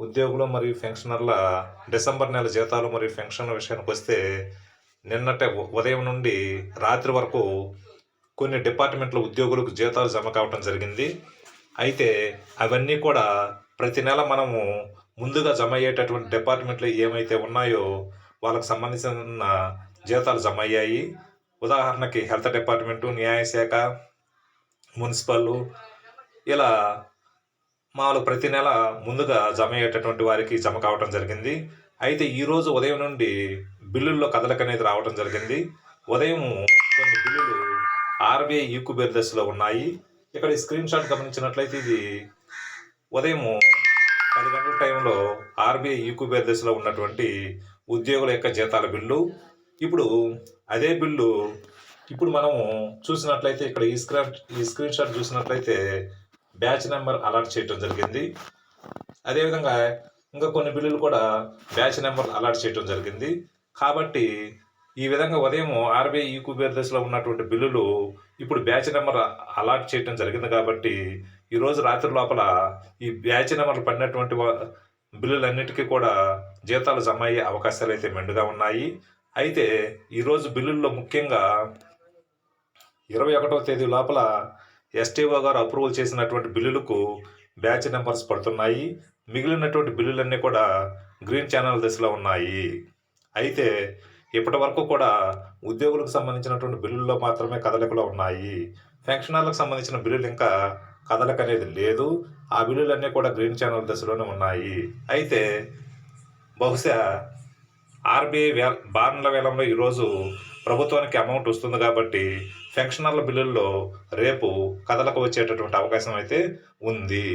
ఉద్యోగులు మరియు పెన్షనర్ల డిసెంబర్ నెల జీతాలు మరియు పెన్షన్ల విషయానికి వస్తే నిన్నటే ఉదయం నుండి రాత్రి వరకు కొన్ని డిపార్ట్మెంట్ల ఉద్యోగులకు జీతాలు జమ కావటం జరిగింది. అయితే అవన్నీ కూడా ప్రతి నెల మనము ముందుగా జమ అయ్యేటటువంటి డిపార్ట్మెంట్లు ఏమైతే ఉన్నాయో వాళ్ళకు సంబంధించిన జీతాలు జమ అయ్యాయి. ఉదాహరణకి హెల్త్ డిపార్ట్మెంటు న్యాయశాఖ మున్సిపల్ ఇలా మాలు ప్రతి నెల ముందుగా జమ అయ్యేటటువంటి వారికి జమ కావటం జరిగింది. అయితే ఈరోజు ఉదయం నుండి బిల్లుల్లో కదలిక అనేది రావటం జరిగింది. ఉదయం కొన్ని బిల్లులు ఆర్బీఐ ఈక్యుబేర్ దశలో ఉన్నాయి. ఇక్కడ ఈ స్క్రీన్ షాట్ గమనించినట్లయితే ఇది ఉదయం పది గంటల టైంలో ఆర్బీఐ ఈక్యుబేర్ దశలో ఉన్నటువంటి ఉద్యోగుల యొక్క జీతాల బిల్లు. ఇప్పుడు అదే బిల్లు ఇప్పుడు మనము చూసినట్లయితే ఇక్కడ ఈ స్క్రీన్ ఈ స్క్రీన్ షాట్ చూసినట్లయితే బ్యాచ్ నెంబర్ అలాట్ చేయడం జరిగింది. అదేవిధంగా ఇంకా కొన్ని బిల్లులు కూడా బ్యాచ్ నెంబర్ అలాట్ చేయడం జరిగింది. కాబట్టి ఈ విధంగా ఉదయం ఆర్బీఐ ఈక్యుబేర్ దశలో ఉన్నటువంటి బిల్లులు ఇప్పుడు బ్యాచ్ నెంబర్ అలాట్ చేయడం జరిగింది కాబట్టి ఈరోజు రాత్రి లోపల ఈ బ్యాచ్ నెంబర్లు పడినటువంటి బిల్లులన్నిటికీ కూడా జీతాలు జమ అయ్యే అవకాశాలు అయితే మెండుగా ఉన్నాయి. అయితే ఈరోజు బిల్లుల్లో ముఖ్యంగా ఇరవై ఒకటవ తేదీ లోపల ఎస్టీఓ గారు అప్రూవల్ చేసినటువంటి బిల్లులకు బ్యాచ్ నెంబర్స్ పడుతున్నాయి. మిగిలినటువంటి బిల్లులన్నీ కూడా గ్రీన్ ఛానల్ దశలో ఉన్నాయి. అయితే ఇప్పటి వరకు కూడా ఉద్యోగులకు సంబంధించినటువంటి బిల్లుల్లో మాత్రమే కదలికలో ఉన్నాయి. పెన్షనర్లకు సంబంధించిన బిల్లులు ఇంకా కదలిక అనేది లేదు. ఆ బిల్లులన్నీ కూడా గ్రీన్ ఛానల్ దశలోనే ఉన్నాయి. అయితే బహుశా ఆర్బీఐ వే బార్న్ల వేలంలో ఈరోజు ప్రభుత్వానికి అమౌంట్ వస్తుంది కాబట్టి పెన్షనర్ల బిల్లుల్లో రేపు కదలకు వచ్చేటటువంటి అవకాశం అయితే ఉంది.